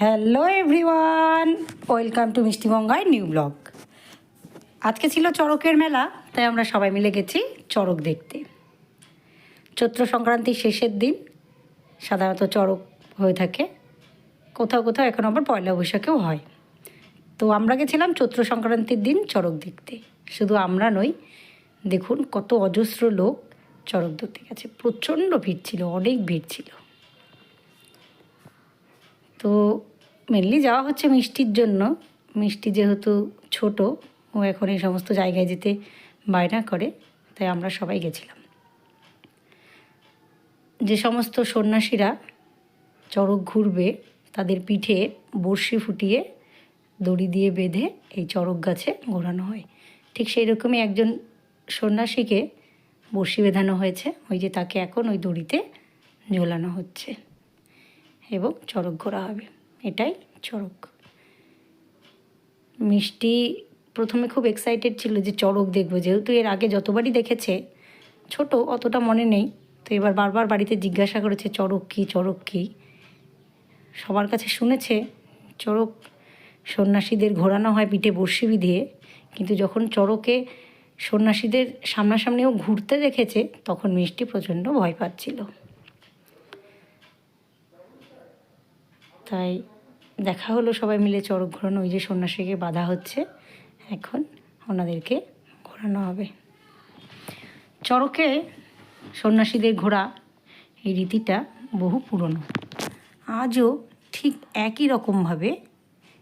Hello everyone welcome to মিষ্টিবঙ্গায় new blog আজকে ছিল চড়কের মেলা, তাই আমরা সবাই মিলে গেছি চড়ক দেখতে। চৈত্র সংক্রান্তির শেষের দিন, সাধারণত চড়ক হয়ে থাকে। কোথাও কোথাও এখন আবার পয়লা বৈশাখেও হয়। তো আমরা গেছিলাম চৈত্র সংক্রান্তির দিন চড়ক দেখতে। শুধু আমরা নই, দেখুন কত অজস্র লোক চড়ক দেখতে গেছে। প্রচণ্ড ভিড় ছিল, অনেক ভিড় ছিল। মেনলি যাওয়া হচ্ছে মিষ্টির জন্য। মিষ্টি যেহেতু ছোট, ও এখন এই সমস্ত জায়গায় যেতে বায়না করে, তাই আমরা সবাই গেছিলাম। যে সমস্ত সন্ন্যাসীরা চড়ক ঘুরবে, তাদের পিঠে বড়শি ফুটিয়ে দড়ি দিয়ে বেঁধে এই চড়ক গাছে ঘোরানো হয়। ঠিক সেই রকমই একজন সন্ন্যাসীকে বড়শি বেঁধানো হয়েছে, ওই যে তাকে এখন ওই দড়িতে ঝোলানো হচ্ছে এবং চড়ক ঘোরা হবে। এটাই চড়ক। মিষ্টি প্রথমে খুব এক্সাইটেড ছিল যে চড়ক দেখব। যেহেতু এর আগে যতবারই দেখেছে, ছোট অতটা মনে নেই। তো এবার বারবার বাড়িতে জিজ্ঞাসা করেছে, চড়ক কী চড়ক কী? সবার কাছে শুনেছে, চড়ক সন্ন্যাসীদের ঘোরানো হয় পিঠে বর্ষি বিধিয়ে। কিন্তু যখন চড়কে সন্ন্যাসীদের সামনাসামনিও ঘুরতে দেখেছে, তখন মিষ্টি প্রচণ্ড ভয় পাচ্ছিল। তাই দেখা হলো সবাই মিলে চড়ক ঘোরানো, ওই যে সন্ন্যাসীকে বাধা হচ্ছে। এখন ওনাদেরকে ঘোরানো হবে। চড়কে সন্ন্যাসীদের ঘোরা এই রীতিটা বহু পুরনো। আজও ঠিক একই রকমভাবে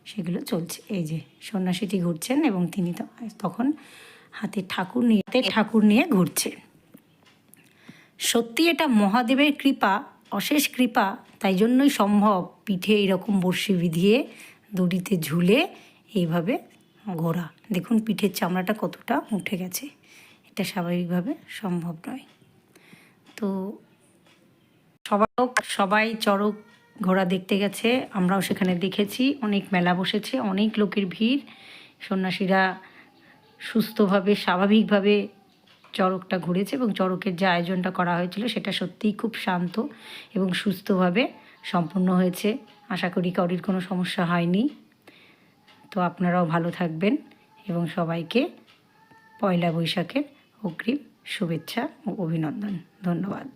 সেগুলো চলছে। এই যে সন্ন্যাসীটি ঘুরছেন এবং তিনি তখন হাতে ঠাকুর নিয়ে ঠাকুর নিয়ে ঘুরছেন সত্যি এটা মহাদেবের কৃপা অশেষ কৃপা, তাই জন্যই সম্ভব পিঠে এইরকম বড়শি বিধিয়ে দড়িতে ঝুলে এইভাবে ঘোরা। দেখুন পিঠের চামড়াটা কতটা উঠে গেছে। এটা স্বাভাবিকভাবে সম্ভব নয়। তো সবাই সবাই চড়ক ঘোড়া দেখতে গেছে, আমরাও সেখানে দেখেছি। অনেক মেলা বসেছে, অনেক লোকের ভিড়। সন্ন্যাসীরা সুস্থভাবে, স্বাভাবিকভাবে চড়কটা ঘুরেছে এবং চড়কের যে আয়োজনটা করা হয়েছিল সেটা সত্যিই খুব শান্ত এবং সুস্থভাবে সম্পন্ন হয়েছে। আশা করি কারির কোনো সমস্যা হয়নি। তো আপনারাও ভালো থাকবেন এবং সবাইকে পয়লা বৈশাখের অগ্রিম শুভেচ্ছা ও অভিনন্দন। ধন্যবাদ।